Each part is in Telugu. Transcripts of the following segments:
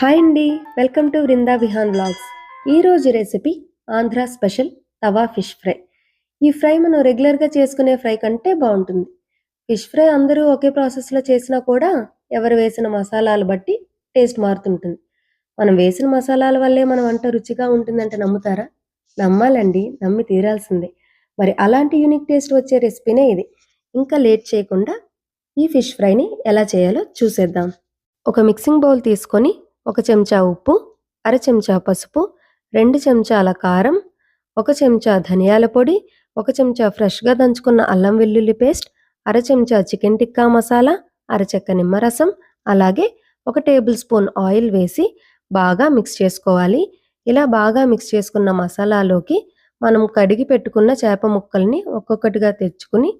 హాయ్ అండి. Welcome to Vrinda Vihaan vlogs. ఈరోజు recipe Andhra special tawa fish fry. ఈ ఫ్రై మనం రెగ్యులర్గా చేసుకునే ఫ్రై కంటే బాగుంటుంది. ఫిష్ ఫ్రై అందరూ ఒకే ప్రాసెస్లో చేసినా కూడా ఎవరు వేసిన మసాలాలు బట్టి టేస్ట్ మారుతుంటుంది. మనం వేసిన మసాలాల వల్లే మన వంట రుచిగా ఉంటుందంటే నమ్ముతారా? నమ్మాలండి. నమ్మి తీరాల్సిందే. మరి అలాంటి యూనిక్ టేస్ట్ వచ్చే రెసిపీనే ఇది. ఇంకా లేట్ చేయకుండా ఈ ఫిష్ ఫ్రైని ఎలా చేయాలో చూసేద్దాం. ఒక మిక్సింగ్ బౌల్ తీసుకొని ఒక చెంచా ఉప్పు అర చెంచా పసుపు రెండు చెంచాల కారం ఒక చెంచా ధనియాల పొడి ఒక చెంచా ఫ్రెష్గా దంచుకున్న అల్లం వెల్లుల్లి పేస్ట్ అర చెంచా చికెన్ టిక్కా మసాలా అరచెక్క నిమ్మరసం అలాగే ఒక టేబుల్ స్పూన్ ఆయిల్ వేసి బాగా మిక్స్ చేసుకోవాలి. ఇలా బాగా మిక్స్ చేసుకున్న మసాలాలోకి మనం కడిగి పెట్టుకున్న చేప ముక్కల్ని ఒక్కొక్కటిగా తెచ్చుకుని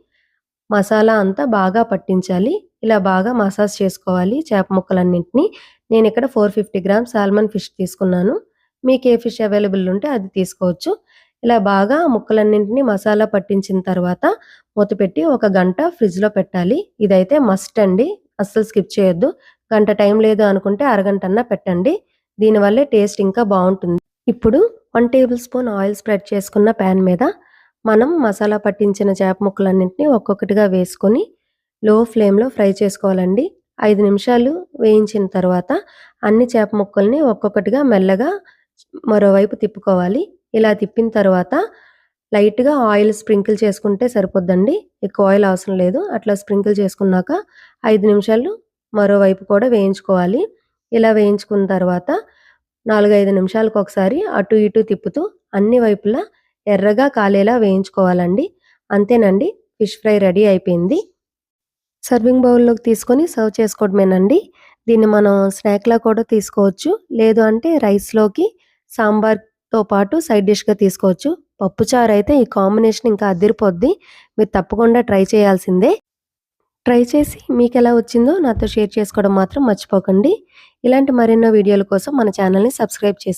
మసాలా అంతా బాగా పట్టించాలి. ఇలా బాగా మసాజ్ చేసుకోవాలి చేప ముక్కలన్నింటినీ. నేను ఇక్కడ four fifty grams salmon fish తీసుకున్నాను. మీకు ఏ ఫిష్ అవైలబుల్ ఉంటే అది తీసుకోవచ్చు. ఇలా బాగా ముక్కలన్నింటినీ మసాలా పట్టించిన తర్వాత మూత పెట్టి ఒక గంట ఫ్రిడ్జ్లో పెట్టాలి. ఇదైతే మస్ట్ అండి. అస్సలు స్కిప్ చేయొద్దు. గంట టైం లేదు అనుకుంటే అరగంట అన్నా పెట్టండి. దీనివల్లే టేస్ట్ ఇంకా బాగుంటుంది. ఇప్పుడు one tablespoon oil spread చేసుకున్న ప్యాన్ మీద మనం మసాలా పట్టించిన చేప ముక్కలన్నింటినీ ఒక్కొక్కటిగా వేసుకొని లో ఫ్లేమ్లో ఫ్రై చేసుకోవాలండి. ఐదు నిమిషాలు వేయించిన తర్వాత అన్ని చేప ముక్కల్ని ఒక్కొక్కటిగా మెల్లగా మరోవైపు తిప్పుకోవాలి. ఇలా తిప్పిన తర్వాత లైట్గా ఆయిల్ స్ప్రింకిల్ చేసుకుంటే సరిపోద్దండి. ఎక్కువ ఆయిల్ అవసరం లేదు. అట్లా స్ప్రింకిల్ చేసుకున్నాక ఐదు నిమిషాలు మరోవైపు కూడా వేయించుకోవాలి. ఇలా వేయించుకున్న తర్వాత నాలుగైదు నిమిషాలకు ఒకసారి అటు ఇటు తిప్పుతూ అన్ని వైపులా ఎర్రగా కాలేలా వేయించుకోవాలండి. అంతేనండి ఫిష్ ఫ్రై రెడీ అయిపోయింది. సర్వింగ్ బౌల్లోకి తీసుకొని సర్వ్ చేసుకోవడమేనండి. దీన్ని మనం స్నాక్లా కూడా తీసుకోవచ్చు. లేదు అంటే రైస్లోకి సాంబార్తో పాటు సైడ్ డిష్గా తీసుకోవచ్చు. పప్పుచారు అయితే ఈ కాంబినేషన్ ఇంకా అదిరిపోద్ది. మీరు తప్పకుండా ట్రై చేయాల్సిందే. ట్రై చేసి మీకు ఎలా వచ్చిందో నాతో షేర్ చేసుకోవడం మాత్రం మర్చిపోకండి. ఇలాంటి మరెన్నో వీడియోల కోసం మన ఛానల్ని సబ్స్క్రైబ్ చేసుకోండి